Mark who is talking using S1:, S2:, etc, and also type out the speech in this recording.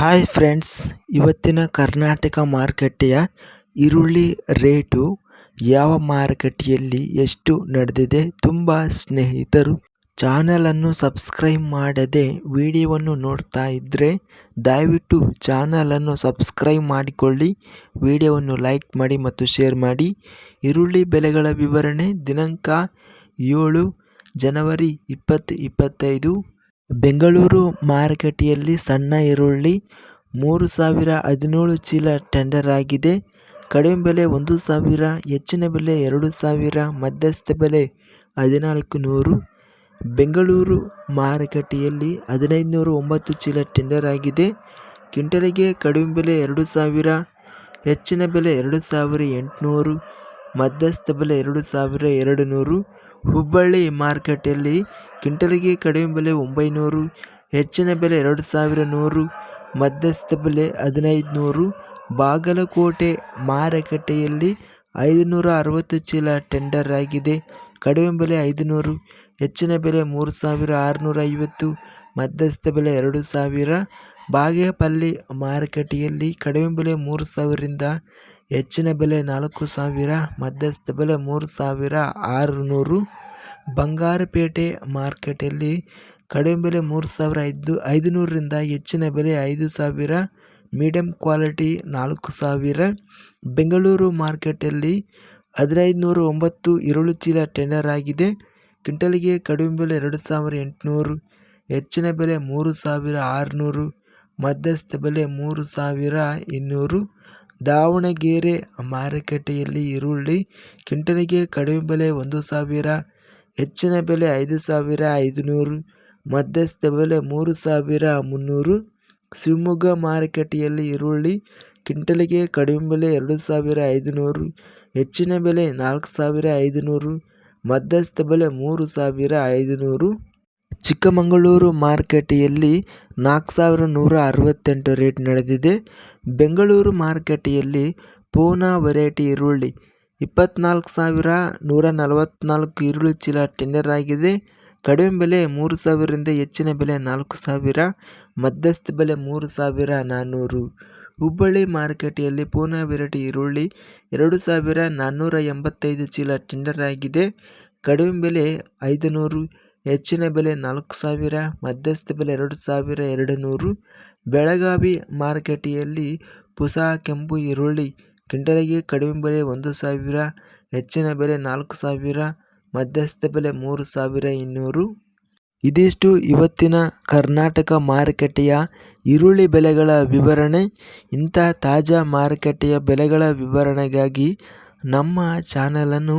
S1: Hi friends ಇವತ್ತಿನ ಕರ್ನಾಟಕ ಮಾರುಕಟ್ಟೆಯ ಈರುಳ್ಳಿ ರೇಟು ಯಾವ ಮಾರುಕಟ್ಟೆಯಲ್ಲಿ ಎಷ್ಟು ನಡೆದಿದೆ ತುಂಬ ಸ್ನೇಹಿತರು ಚಾನಲನ್ನು ಸಬ್ಸ್ಕ್ರೈಬ್ ಮಾಡದೆ ವಿಡಿಯೋವನ್ನು ನೋಡ್ತಾ ಇದ್ದರೆ ದಯವಿಟ್ಟು ಚಾನಲನ್ನು ಸಬ್ಸ್ಕ್ರೈಬ್ ಮಾಡಿಕೊಳ್ಳಿ, ವಿಡಿಯೋವನ್ನು ಲೈಕ್ ಮಾಡಿ ಮತ್ತು ಶೇರ್ ಮಾಡಿ. ಈರುಳ್ಳಿ ಬೆಲೆಗಳ ವಿವರಣೆ ದಿನಾಂಕ ಏಳು ಜನವರಿ ಇಪ್ಪತ್ತು ಇಪ್ಪತ್ತೈದು. ಬೆಂಗಳೂರು ಮಾರುಕಟ್ಟೆಯಲ್ಲಿ ಸಣ್ಣ ಈರುಳ್ಳಿ ಮೂರು ಸಾವಿರ ಹದಿನೇಳು ಚೀಲ ಟೆಂಡರ್ ಆಗಿದೆ. ಕಡಿಮೆ ಬೆಲೆ ಒಂದು ಸಾವಿರ, ಹೆಚ್ಚಿನ ಬೆಲೆ ಎರಡು ಸಾವಿರ, ಮಧ್ಯಸ್ಥ ಬೆಲೆ ಹದಿನಾಲ್ಕು ನೂರು ಬೆಂಗಳೂರು ಮಾರುಕಟ್ಟೆಯಲ್ಲಿ ಹದಿನೈದು ನೂರು ಒಂಬತ್ತು ಚೀಲ ಟೆಂಡರ್ ಆಗಿದೆ. ಕ್ವಿಂಟಲಿಗೆ ಕಡಿಮೆ ಬೆಲೆ ಎರಡು ಸಾವಿರ, ಹೆಚ್ಚಿನ ಬೆಲೆ ಎರಡು ಸಾವಿರ ಎಂಟುನೂರು. ಮಧ್ಯಸ್ಥ ಬೆಲೆ ಎರಡು ಸಾವಿರ ಎರಡು ನೂರು ಹುಬ್ಬಳ್ಳಿ ಮಾರುಕಟ್ಟೆಯಲ್ಲಿ ಕ್ವಿಂಟಲ್ಗೆ ಕಡಿಮೆ ಬೆಲೆ ಒಂಬೈನೂರು. ಹೆಚ್ಚಿನ ಬೆಲೆ ಎರಡು ಸಾವಿರ ನೂರು. ಮಧ್ಯಸ್ಥ ಬೆಲೆ ಹದಿನೈದು ನೂರು ಬಾಗಲಕೋಟೆ ಮಾರುಕಟ್ಟೆಯಲ್ಲಿ ಐದುನೂರ ಅರವತ್ತು ಚೀಲ ಟೆಂಡರ್ ಆಗಿದೆ. ಕಡಿಮೆ ಬೆಲೆ ಐದುನೂರು. ಹೆಚ್ಚಿನ ಬೆಲೆ ಮೂರು ಸಾವಿರ ಆರುನೂರ ಐವತ್ತು. ಮಧ್ಯಸ್ಥ ಬೆಲೆ ಎರಡು ಸಾವಿರ. ಬಾಗೇಪಲ್ಲಿ ಮಾರುಕಟ್ಟೆಯಲ್ಲಿ ಕಡಿಮೆ ಬೆಲೆ ಮೂರು ಸಾವಿರದಿಂದ ಹೆಚ್ಚಿನ ಬೆಲೆ ನಾಲ್ಕು ಸಾವಿರ. ಮಧ್ಯಸ್ಥ ಬೆಲೆ ಮೂರು ಸಾವಿರ ಆರುನೂರು. ಬಂಗಾರಪೇಟೆ ಮಾರ್ಕೆಟಲ್ಲಿ ಕಡಿಮೆ ಬೆಲೆ ಮೂರು ಸಾವಿರ ಐದು, ಐದುನೂರರಿಂದ ಹೆಚ್ಚಿನ ಬೆಲೆ ಐದು ಸಾವಿರ. ಮೀಡಿಯಮ್ ಕ್ವಾಲಿಟಿ ನಾಲ್ಕು ಸಾವಿರ. ಬೆಂಗಳೂರು ಮಾರ್ಕೆಟಲ್ಲಿ ಹದಿನೈದು ನೂರ ಒಂಬತ್ತು ಈರುಳ್ಳಿ ಚೀಲ ಟೆಂಡರ್ ಆಗಿದೆ. ಕ್ವಿಂಟಲ್ಗೆ ಕಡಿಮೆ ಬೆಲೆ ಎರಡು ಸಾವಿರ ಎಂಟುನೂರು. ಹೆಚ್ಚಿನ ಬೆಲೆ ಮೂರು ಸಾವಿರ ಆರುನೂರು, ಮಧ್ಯಸ್ಥ ಬೆಲೆ ಮೂರು ಸಾವಿರ ಇನ್ನೂರು. ದಾವಣಗೆರೆ ಮಾರುಕಟ್ಟೆಯಲ್ಲಿ ಈರುಳ್ಳಿ ಕ್ವಿಂಟಲಿಗೆ ಕಡಿಮೆ ಬೆಲೆ ಒಂದು ಸಾವಿರ, ಹೆಚ್ಚಿನ ಬೆಲೆ ಐದು ಸಾವಿರ ಐದುನೂರು, ಮಧ್ಯಸ್ಥ ಬೆಲೆ ಮೂರು ಸಾವಿರ ಮುನ್ನೂರು. ಶಿವಮೊಗ್ಗ ಮಾರುಕಟ್ಟೆಯಲ್ಲಿ ಈರುಳ್ಳಿ ಕ್ವಿಂಟಲಿಗೆ ಕಡಿಮೆ ಬೆಲೆ ಎರಡು ಸಾವಿರ ಐದುನೂರು, ಹೆಚ್ಚಿನ ಬೆಲೆ ನಾಲ್ಕು ಸಾವಿರ ಐದುನೂರು, ಮಧ್ಯಸ್ಥ ಬೆಲೆ ಮೂರು ಸಾವಿರ ಐದುನೂರು. ಚಿಕ್ಕಮಗಳೂರು ಮಾರುಕಟ್ಟೆಯಲ್ಲಿ ನಾಲ್ಕು ಸಾವಿರ ನೂರ ಅರವತ್ತೆಂಟು ರೇಟ್ ನಡೆದಿದೆ. ಬೆಂಗಳೂರು ಮಾರುಕಟ್ಟೆಯಲ್ಲಿ ಪೂನಾ ವೆರೈಟಿ ಈರುಳ್ಳಿ ಇಪ್ಪತ್ನಾಲ್ಕು ಸಾವಿರ ನೂರ ನಲವತ್ತ್ನಾಲ್ಕು ಈರುಳ್ಳಿ ಚೀಲ ಟೆಂಡರ್ ಆಗಿದೆ. ಕಡಿಮೆ ಬೆಲೆ ಮೂರು ಸಾವಿರದಿಂದ ಹೆಚ್ಚಿನ ಬೆಲೆ ನಾಲ್ಕು ಸಾವಿರ, ಮಧ್ಯಸ್ಥ ಬೆಲೆ ಮೂರು ಸಾವಿರ ನಾನ್ನೂರು ಹುಬ್ಬಳ್ಳಿ ಮಾರುಕಟ್ಟೆಯಲ್ಲಿ ಪೂನಾ ವೆರೈಟಿ ಈರುಳ್ಳಿ ಎರಡು ಸಾವಿರ ನಾನ್ನೂರ ಎಂಬತ್ತೈದು ಚೀಲ ಟೆಂಡರ್ ಆಗಿದೆ. ಕಡಿಮೆ ಬೆಲೆ ಐದು ನೂರು ಹೆಚ್ಚಿನ ಬೆಲೆ ನಾಲ್ಕು ಸಾವಿರ, ಮಧ್ಯಸ್ಥ ಬೆಲೆ ಎರಡು ಸಾವಿರ ಎರಡು ನೂರು. ಬೆಳಗಾವಿ ಮಾರುಕಟ್ಟೆಯಲ್ಲಿ ಪುಸಾ ಕೆಂಪು ಈರುಳ್ಳಿ, ಕ್ವಿಂಟಲಿಗೆ ಕಡಿಮೆ ಬೆಲೆ ಒಂದು ಸಾವಿರ, ಹೆಚ್ಚಿನ ಬೆಲೆ ನಾಲ್ಕು ಸಾವಿರ, ಮಧ್ಯಸ್ಥ ಬೆಲೆ ಮೂರು ಸಾವಿರ ಇನ್ನೂರು. ಇದಿಷ್ಟು ಇವತ್ತಿನ ಕರ್ನಾಟಕ ಮಾರುಕಟ್ಟೆಯ ಈರುಳ್ಳಿ ಬೆಲೆಗಳ ವಿವರಣೆ. ಇಂಥ ತಾಜಾ ಮಾರುಕಟ್ಟೆಯ ಬೆಲೆಗಳ ವಿವರಣೆಗಾಗಿ ನಮ್ಮ ಚಾನಲನ್ನು